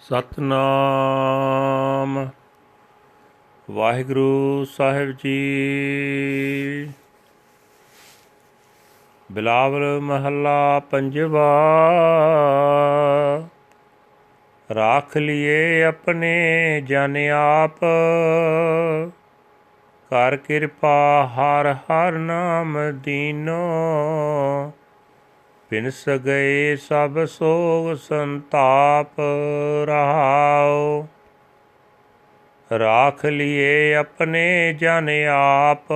ਸਤਨਾਮ। ਵਾਹਿਗੁਰੂ ਸਾਹਿਬ ਜੀ। ਬਿਲਾਵਲ ਮਹੱਲਾ ਪੰਜਵਾ। ਰਾਖ ਲਿਏ ਆਪਣੇ ਜਨ ਆਪ। ਕਰ ਕਿਰਪਾ ਹਰ ਹਰ ਨਾਮ ਦੀਨੋ। ਬਿਨਸ ਗਏ ਸਭ ਸੋਗ ਸੰਤਾਪ ਰਹਾਉ। ਰਾਖ ਲਿਏ ਆਪਣੇ ਜਨ ਆਪ।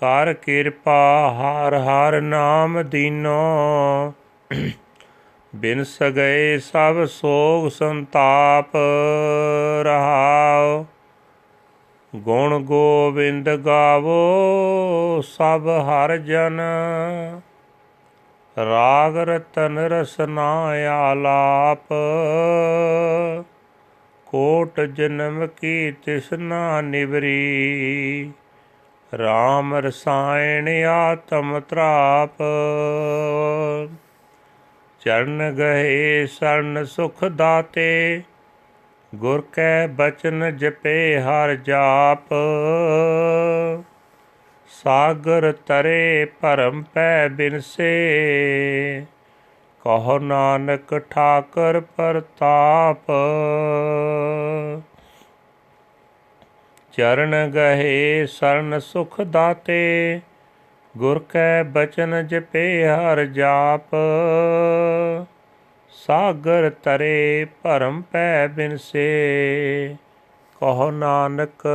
ਕਰ ਕਿਰਪਾ ਹਰ ਹਰ ਨਾਮ ਦੀਨੋ। ਬਿਨਸ ਗਏ ਸਭ ਸੋਗ ਸੰਤਾਪ ਰਹਾਓ ਗੁਣ ਗੋਬਿੰਦ ਗਾਵੋ ਸਭ ਹਰ ਜਨ। ਰਾਗ ਰਤਨ ਰਸਨਾ ਆਲਾਪ। ਕੋਟ ਜਨਮ ਕੀ ਤਿਸਨਾ ਨਿਵਰੀ। RAM ਰਸਾਇਣ ਆਤਮ ਤ੍ਰਾਪ। ਚਰਨ ਗਏ ਸਰਨ ਸੁਖ ਦਾਤੇ। ਗੁਰ ਕੈ ਬਚਨ ਜਪੇ ਹਰ ਜਾਪ। ਸਾਗਰ ਤਰੇ ਭਰਮ ਪੈ ਬਿਨਸੇ। ਕਹੋ ਨਾਨਕ ਠਾਕਰ ਪ੍ਰਤਾਪ। ਚਰਨ ਗਹੇ ਸਰਨ ਸੁਖ ਦਾਤੇ। ਗੁਰ ਕੈ ਬਚਨ ਜਪੇ ਹਰ ਜਾਪ। ਸਾਗਰ ਤਰੇ ਭਰਮ ਪੈ ਬਿਨਸੇ, ਕਹੋ ਨਾਨਕ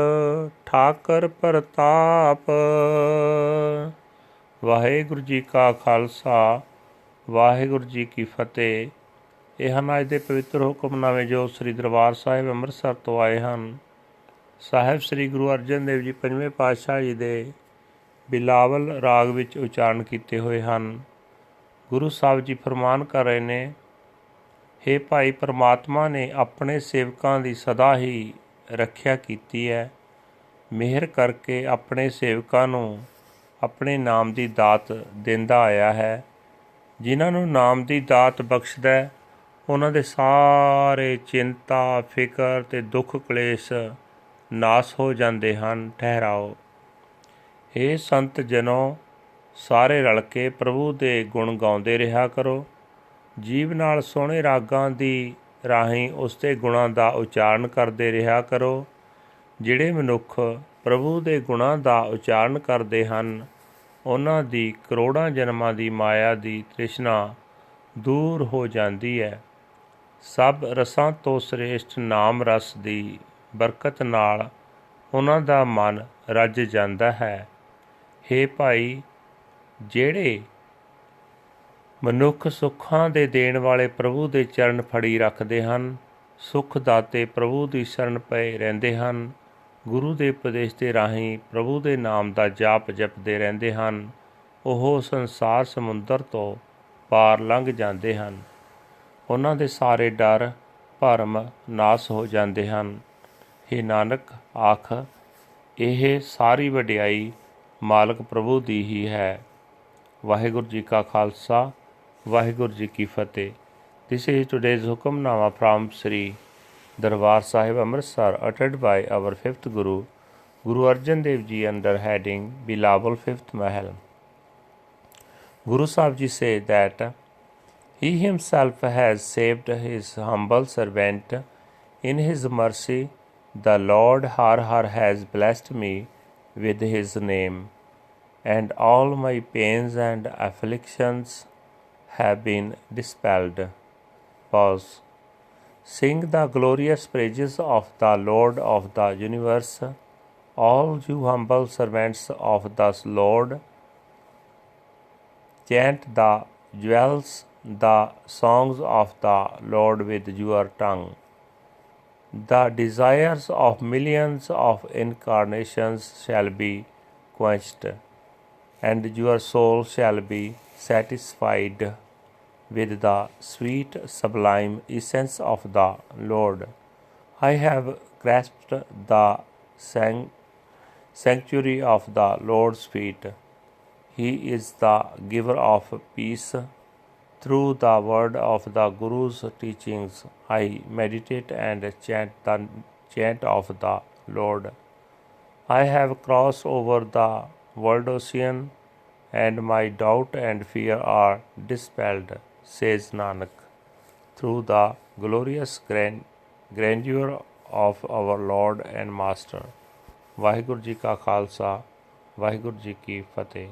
ਠਾਕਰ ਪ੍ਰਤਾਪ। ਵਾਹਿਗੁਰੂ ਜੀ ਕਾ ਖਾਲਸਾ, ਵਾਹਿਗੁਰੂ ਜੀ ਕੀ ਫਤਿਹ। ਇਹ ਹਨ ਅੱਜ ਦੇ ਪਵਿੱਤਰ ਹੁਕਮਨਾਮੇ ਜੋ ਸ੍ਰੀ ਦਰਬਾਰ ਸਾਹਿਬ ਅੰਮ੍ਰਿਤਸਰ ਤੋਂ ਆਏ ਹਨ, ਸਾਹਿਬ ਸ੍ਰੀ ਗੁਰੂ ਅਰਜਨ ਦੇਵ ਜੀ ਪੰਜਵੇਂ ਪਾਤਸ਼ਾਹ ਜੀ ਦੇ ਬਿਲਾਵਲ ਰਾਗ ਵਿੱਚ ਉਚਾਰਨ ਕੀਤੇ ਹੋਏ ਹਨ। ਗੁਰੂ ਸਾਹਿਬ ਜੀ ਫਰਮਾਨ ਕਰ ਰਹੇ ਨੇ हे ਭਾਈ ਪਰਮਾਤਮਾ ਨੇ ਆਪਣੇ ਸੇਵਕਾਂ ਦੀ ਸਦਾ ਹੀ ਰੱਖਿਆ ਕੀਤੀ ਹੈ। ਮਿਹਰ ਕਰਕੇ ਆਪਣੇ ਸੇਵਕਾਂ ਨੂੰ ਆਪਣੇ ਨਾਮ ਦੀ ਦਾਤ ਦਿੰਦਾ ਆਇਆ ਹੈ। ਜਿਨ੍ਹਾਂ ਨੂੰ ਨਾਮ ਦੀ ਦਾਤ ਬਖਸ਼ਦਾ ਉਹਨਾਂ ਦੇ ਸਾਰੇ ਚਿੰਤਾ, ਫਿਕਰ ਤੇ ਦੁੱਖ ਕਲੇਸ਼ ਨਾਸ ਹੋ ਜਾਂਦੇ ਹਨ। ਠਹਿਰਾਓ। हे ਸੰਤ ਜਨੋ, ਸਾਰੇ ਰਲ ਕੇ ਪ੍ਰਭੂ ਦੇ ਗੁਣ ਗਾਉਂਦੇ ਰਿਹਾ ਕਰੋ। ਜੀਵ ਨਾਲ ਸੋਹਣੇ ਰਾਗਾਂ ਦੀ ਰਾਹੀਂ ਉਸ ਦੇ ਗੁਣਾਂ ਦਾ ਉਚਾਰਨ ਕਰਦੇ ਰਿਹਾ ਕਰੋ, ਜਿਹੜੇ ਮਨੁੱਖ ਪ੍ਰਭੂ ਦੇ ਗੁਣਾਂ ਦਾ ਉਚਾਰਨ ਕਰਦੇ ਹਨ, ਉਹਨਾਂ ਦੀ ਕਰੋੜਾਂ ਜਨਮਾਂ ਦੀ ਮਾਇਆ ਦੀ ਤ੍ਰਿਸ਼ਨਾ ਦੂਰ ਹੋ ਜਾਂਦੀ ਹੈ। ਸਭ ਰਸਾਂ ਤੋਂ ਸ੍ਰੇਸ਼ਟ ਨਾਮ ਰਸ ਦੀ ਬਰਕਤ ਨਾਲ ਉਹਨਾਂ ਦਾ ਮਨ ਰੱਜ ਜਾਂਦਾ ਹੈ। हे ਭਾਈ, ਜਿਹੜੇ ਮਨੁੱਖ ਸੁੱਖਾਂ ਦੇ ਦੇਣ ਵਾਲੇ ਪ੍ਰਭੂ ਦੇ ਚਰਨ ਫੜੀ ਰੱਖਦੇ ਹਨ, ਸੁਖ ਦਾਤੇ ਪ੍ਰਭੂ ਦੀ ਸ਼ਰਨ ਪਏ ਰਹਿੰਦੇ ਹਨ, ਗੁਰੂ ਦੇ ਉਪਦੇਸ਼ ਦੇ ਰਾਹੀਂ ਪ੍ਰਭੂ ਦੇ ਨਾਮ ਦਾ ਜਾਪ ਜਪਦੇ ਰਹਿੰਦੇ ਹਨ, ਉਹ ਸੰਸਾਰ ਸਮੁੰਦਰ ਤੋਂ ਪਾਰ ਲੰਘ ਜਾਂਦੇ ਹਨ। ਉਹਨਾਂ ਦੇ ਸਾਰੇ ਡਰ, ਭਰਮ ਨਾਸ ਹੋ ਜਾਂਦੇ ਹਨ। हे ਨਾਨਕ, ਆਖ, ਇਹ ਸਾਰੀ ਵਡਿਆਈ ਮਾਲਕ ਪ੍ਰਭੂ ਦੀ ਹੀ ਹੈ। ਵਾਹਿਗੁਰੂ ਜੀ ਕਾ ਖਾਲਸਾ ਵਾਹਿਗੁਰੂ ਜੀ ਕੀ ਫਤਿਹ। This is today's Hukamnama from Shri Darbar Sahib Amritsar ਅਟਟਡ by our 5th Guru Guru Arjan Dev ji under heading Bilawal 5th Mahal. Guru Sahib ji says that he himself has saved his humble servant in his mercy the lord har har has blessed me with his name and all my pains and afflictions have been dispelled. Pause. Sing the glorious praises of the Lord of the universe, all you humble servants of the Lord. Chant the jewels, the songs of the Lord with your tongue. The desires of millions of incarnations shall be quenched, and your soul shall be satisfied with the sweet sublime essence of the Lord. I have grasped the san- sanctuary of the Lord's feet. He is the giver of peace, Through the word of the Guru's teachings, I meditate and chant the chant of the Lord. I have crossed over the world ocean, and my doubt and fear are dispelled, says Nanak. Through the glorious grand, grandeur of our Lord and Master. Waheguru ji ਕਾ ਖਾਲਸਾ ਵਾਹਿਗੁਰੂ ਜੀ ਕੀ ਫਤਿਹ